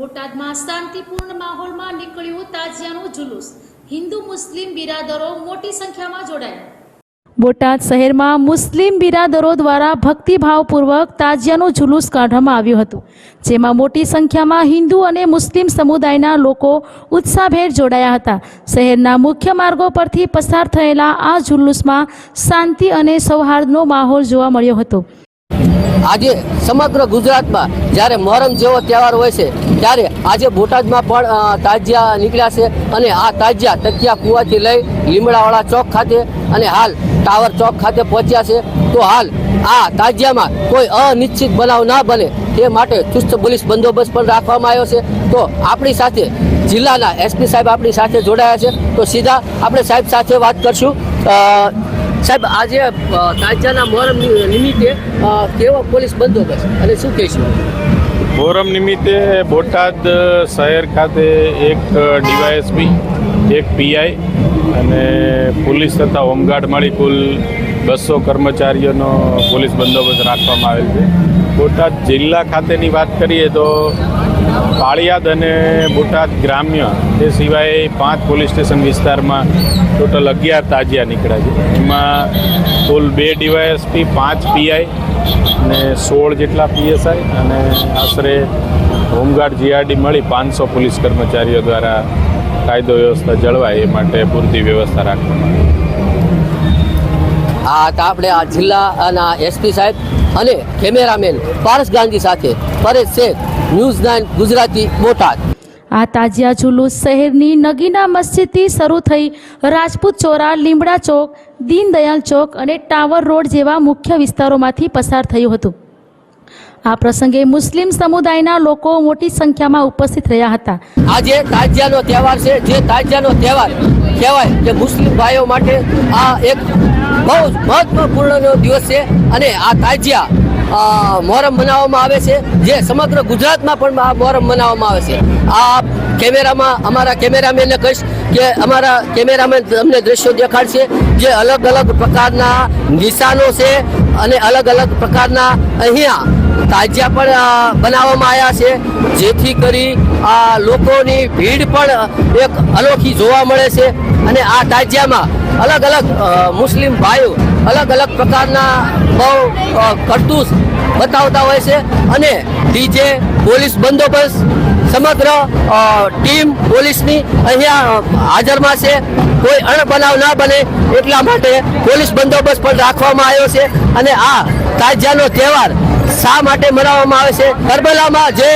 બોટાદમાં શાંતિપૂર્ણ માહોલમાં નીકળ્યું તાજિયાનું જુલુસ. હિન્દુ મુસ્લિમ બિરાદરો મોટી સંખ્યામાં જોડાયા. બોટાદ શહેરમાં મુસ્લિમ બિરાદરો દ્વારા ભક્તિભાવપૂર્વક તાજિયાનું જુલુસ કાઢવામાં આવ્યું હતું, જેમાં મોટી સંખ્યામાં હિન્દુ અને મુસ્લિમ સમુદાયના લોકો ઉત્સાહભેર જોડાયા હતા. શહેરના મુખ્ય માર્ગો પરથી પસાર થયેલા આ જુલુસમાં શાંતિ અને સૌહાર્દનો માહોલ જોવા મળ્યો હતો. આજે સમગ્ર ગુજરાતમાં જ્યારે મોહરમ જેવો તહેવાર હોય છે, ત્યારે આજે બોટાદમાં પણ તાજિયા નીકળ્યા છે અને આ તાજિયા તકિયા કુવાથી લઈ લીમડાવાળા ચોક ખાતે અને હાલ ટાવર ચોક ખાતે પહોંચ્યા છે. તો હાલ આ તાજિયામાં કોઈ અનિશ્ચિત બનાવ ના બને તે માટે ચુસ્ત પોલીસ બંદોબસ્ત પણ રાખવામાં આવ્યો છે. તો આપણી સાથે જિલ્લાના એસપી સાહેબ આપણી સાથે જોડાયા છે. તો સીધા આપણે સાહેબ સાથે વાત કરશું. સાહેબ, આજે તાજાના મોહરમ નિમિત્તે કેવો પોલીસ બંદોબસ્ત અને શું કહેશું? મોહરમ નિમિત્તે બોટાદ શહેર ખાતે એક ડીવાયએસપી, એક પીઆઈ અને પોલીસ તથા હોમગાર્ડ મળી કુલ બસો કર્મચારીઓનો પોલીસ બંદોબસ્ત રાખવામાં આવેલ છે. બોટાદ જિલ્લા ખાતેની વાત કરીએ તો પાળિયાદ અને બોટાદ ગ્રામ્ય તે સિવાય પાંચ પોલીસ સ્ટેશન વિસ્તારમાં ટોટલ અગિયાર તાજિયા નીકળ્યા છે. એમાં કુલ બે ડીવાયએસપી, પાંચ પીઆઈ અને સોળ જેટલા પીએસઆઈ અને આશરે હોમગાર્ડ જીઆરડી મળી પાંચસો પોલીસ કર્મચારીઓ દ્વારા કાયદો વ્યવસ્થા જળવાય એ માટે પૂરતી વ્યવસ્થા રાખવામાં આ હતા આપણે આ જિલ્લાના એસપી સાહેબ અને કેમેરામેન પારસ ગાંધી સાથે પરેશ શેખ, ન્યૂઝ નાઇન ગુજરાતી બોટાદ. આ તાજિયા જુલુસ શહેરની નગીના મસ્જિદથી શરૂ થઈ રાજપૂત ચોરા, લીમડા ચોક, દીનદયાલ ચોક અને ટાવર રોડ જેવા મુખ્ય વિસ્તારોમાંથી પસાર થયું હતું. આ પ્રસંગે મુસ્લિમ સમુદાયના લોકો મોટી સંખ્યામાં ઉપસ્થિત રહ્યા હતા. આજે તાજિયાનો તહેવાર છે. જે તાજિયાનો તહેવાર કહેવાય કે મુસ્લિમ ભાઈઓ માટે આ એક બહુ મહત્વપૂર્ણનો દિવસ છે અને આ તાજિયા મોહરમ મનાવવામાં આવે છે, જે સમગ્ર ગુજરાતમાં પણ આ મોહરમ મનાવવામાં આવે છે. આ કેમેરામાં, અમારા કેમેરામેનને કહીશ કે અમારા કેમેરામેન તમને દ્રશ્યો દેખાડશે, જે અલગ અલગ પ્રકારના નિશાનો છે અને અલગ અલગ પ્રકારના અહીંયા તાજિયા પણ બનાવવામાં આવ્યા છે. જેથી કરી આ લોકોની ભીડ પણ એક અનોખી જોવા મળે છે. અને આ તાજિયામાં અલગ અલગ મુસ્લિમ ભાઈઓ અલગ અલગ પ્રકારના બહુ કરતૂસ બતાવતા હોય છે. અને ડીજે પોલીસ બંદોબસ્ત, સમગ્ર ટીમ પોલીસની અહીંયા હાજરમાં છે. કોઈ અણબનાવ ના બને એટલા માટે પોલીસ બંદોબસ્ત પણ રાખવામાં આવ્યો છે. અને આ તાજિયાનો તહેવાર શા માટે મનાવવામાં આવે છે? કરબલામાં જે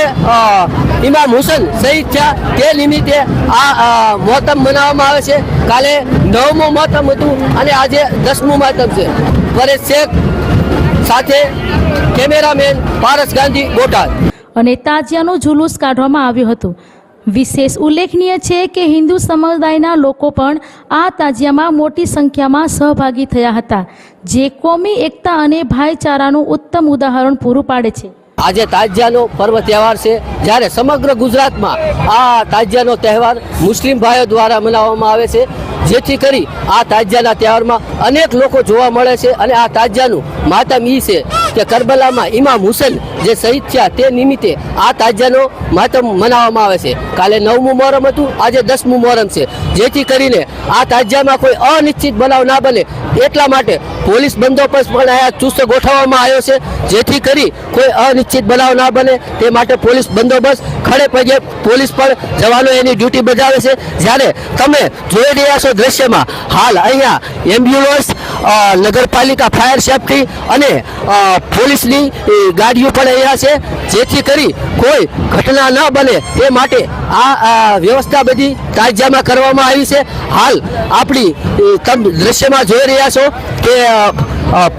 ઇમામ હુસેન શહીદ થયા, તે નિમિત્તે આ મોતમ મનાવવામાં આવે છે. કાલે નવમું મોતમ હતું અને આજે દસમું મહતમ છે. પરેશ શેખ સાથે કેમેરામેન પારસ ગાંધી બોટાદ. અને તાજિયાનું જુલુસ કાઢવામાં આવ્યું હતું. વિશેષ ઉલ્લેખનીય છે કે હિન્દુ સમુદાયના લોકો પણ આ તાજિયામાં મોટી સંખ્યામાં સહભાગી થયા હતા, જે કોમી, એકતા અને ભાઈચારાનું ઉત્તમ ઉદાહરણ પૂરું પાડે છે. આજે તાજિયાનો પર્વ તહેવાર છે, જ્યારે સમગ્ર ગુજરાતમાં આ તાજિયાનો તહેવાર મુસ્લિમ ભાઈઓ દ્વારા મનાવવામાં આવે છે, જેથી કરી આ તાજિયાના તહેવારમાં અનેક લોકો જોવા મળે છે અને આ તાજિયાનું માતમ ઈ છે. કે કરબલામાં ઇમામ હુસેન જે શહીદ થયા તે નિમિત્તે આ તાજિયાનો માતમ મનાવવામાં આવે છે. કાલે નવમું મોહરમ હતું, આજે દસમું મોહરમ છે. જેથી કરીને આ તાજિયામાં કોઈ અનિશ્ચિત બનાવ ના બને એટલા માટે પોલીસ બંદોબસ્ત પણ અહીંયા ચુસ્ત ગોઠવવામાં આવ્યો છે. જેથી કરી કોઈ અનિશ્ચિત બનાવ ના બને તે માટે પોલીસ બંદોબસ્ત ખડે પગે પોલીસ પણ જવાનો એની ડ્યુટી બજાવે છે. જ્યારે તમે જોઈ રહ્યા છો દ્રશ્યમાં, હાલ અહીંયા એમ્બ્યુલન્સ નગરપાલિકા ફાયર સેફટી અને પોલીસની ગાડીઓ પણ અહીંયા છે, જેથી કરી કોઈ ઘટના ન બને તે માટે આ વ્યવસ્થા બધી તાજિયામાં કરવામાં આવી છે. હાલ આપણી તમે દ્રશ્યમાં જોઈ રહ્યા છો કે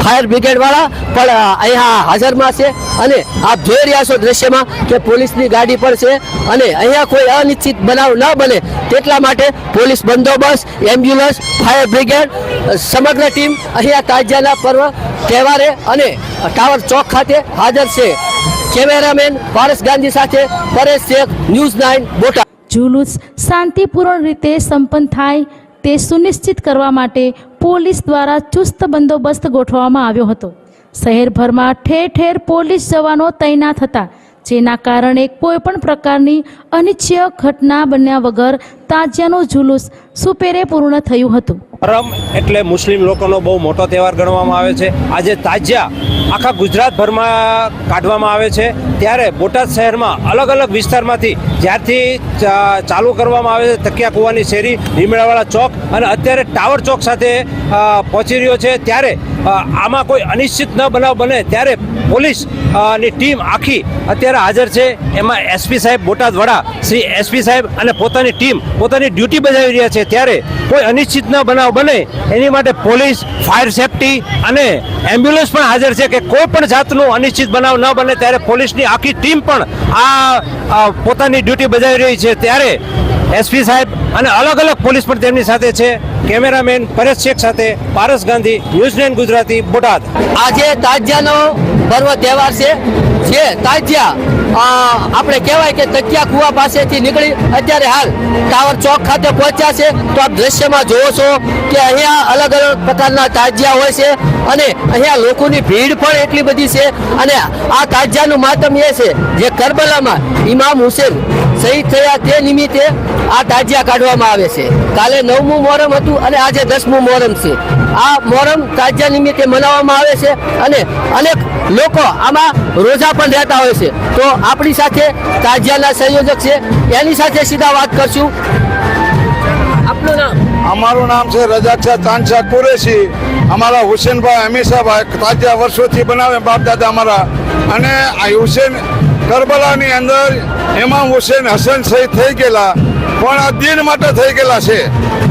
ફાયર બ્રિગેડવાળા પણ અહીંયા હાજરમાં છે અને આપ જોઈ રહ્યા છો દ્રશ્યમાં કે પોલીસની ગાડી પણ છે અને અહીંયા કોઈ અનિશ્ચિત બનાવ ન બને. તેટલા માટે પોલીસ બંદોબસ્ત, એમ્બ્યુલન્સ, ફાયર બ્રિગેડ સમગ્ર ટીમ અહીંયા તાજિયાના પર્વ, તહેવારે અને ટાવર ચોક ખાતે હાજર છે. કેમેરામેન પારસ ગાંધી સાથે પરેશ શેખ, ન્યૂઝ નાઇન બોટા જુલુસ શાંતિપૂર્ણ રીતે સંપન્ન થાય તે સુનિશ્ચિત કરવા માટે પોલીસ દ્વારા ચુસ્ત બંદોબસ્ત ગોઠવવામાં આવ્યો હતો. શહેરભરમાં ઠેર ઠેર પોલીસ જવાનો તૈનાત હતા, જેના કારણે કોઈ પણ પ્રકારની અનિચ્છય ઘટના બન્યા વગર તાજિયાનું જુલુસ સુપેરે પૂર્ણ થયું હતું. કરમ એટલે મુસ્લિમ લોકોનો બહુ મોટો તહેવાર ગણવામાં આવે છે. આજે તાજિયા આખા ગુજરાતભરમાં કાઢવામાં આવે છે. ત્યારે બોટાદ શહેરમાં અલગ અલગ વિસ્તારમાંથી જ્યારથી ચાલુ કરવામાં આવે છે તકિયા કુવાની શેરી લીમડાવાળા ચોક અને અત્યારે ટાવર ચોક સાથે પહોંચી રહ્યો છે. ત્યારે આમાં કોઈ અનિશ્ચિત ન બનાવ બને, ત્યારે પોલીસની ટીમ આખી અત્યારે હાજર છે. એમાં એસપી સાહેબ બોટાદ વડા શ્રી એસપી સાહેબ અને પોતાની ટીમ પોતાની ડ્યુટી બજાવી રહ્યા છે. ત્યારે કોઈ અનિશ્ચિત ન બનાવ બને, એની માટે પોલીસ, ફાયર સેફટી અને એમ્બ્યુલન્સ પણ હાજર છે કે કોઈ પણ જાતનું અનિશ્ચિત બનાવ ન બને. ત્યારે પોલીસની આખી ટીમ પણ આ પોતાની ડ્યુટી બજાવી રહી છે. ત્યારે એસપી સાહેબ અને અલગ અલગ પોલીસ પણ તેમની સાથે છે. કેમેરામેન પરેશ શેખ સાથે પારસ ગાંધી, ન્યૂઝ નાઇન ગુજરાતી, બોટાદ. આજે તાજિયાનો પર્વ તહેવાર છે. જે તાજિયા આપણે કહેવાય કે તકિયા કુવા પાસેથી નીકળી અત્યારે હાલ ટાવર ચોક ખાતે પહોંચ્યા છે. તો આપ દ્રશ્યમાં જોવો છો કે અહીંયા અલગ અલગ પ્રકારના તાજિયા હોય છે અને અહીંયા લોકોની ભીડ પણ એટલી બધી છે. અને આ તાજિયાનું માતમ એ છે જે કરબલામાં ઇમામ હુસેન શહીદ થયા તે નિમિત્તે આ તાજિયા કાઢવામાં આવે છે. કાલે નવમું મોરમ હતું અને આજે દસમું મોરમ છે. આ મોરમ તાજિયા નિમિત્તે મનાવવામાં આવે છે અને અનેક લોકો આમાં રોજા પણ રહેતા હોય છે. તો આપણી સાથે તાજિયાના સંયોજક છે. એની સાથે સીધા વાત કરશું. આપનું નામ? અમારું નામ છે રજાક તાનશાહ કુરેશી. અમારા હુસેનભાઈ હમીસાભાઈ તાજિયા વર્ષોથી બનાવે બાપ દાદા અમારા. અને આ હુસેન કરબલાની અંદર એમાં હુસેન હસન શહીદ થઈ ગયેલા. પણ આ દિન માટે થઈ ગયેલા છે.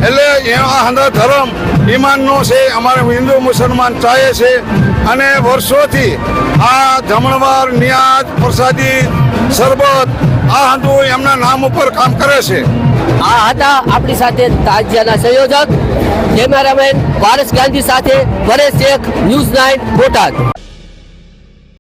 એટલે એમાં અંદર ધર્મ ઈમાનનો છે, અમારે હિન્દુ મુસલમાન ચાહે છે. અને વર્ષોથી આ જમણવાર, નિયાજ, પ્રસાદી, શરબત, આ હંધુ એમના નામ ઉપર કામ કરે છે. આ હતા આપણી સાથે તાજિયાના સંયોજક. કેમેરામેન પારસ ગાંધી સાથે પરેશ શેખ ન્યૂઝ નાઇન, બોટાદ.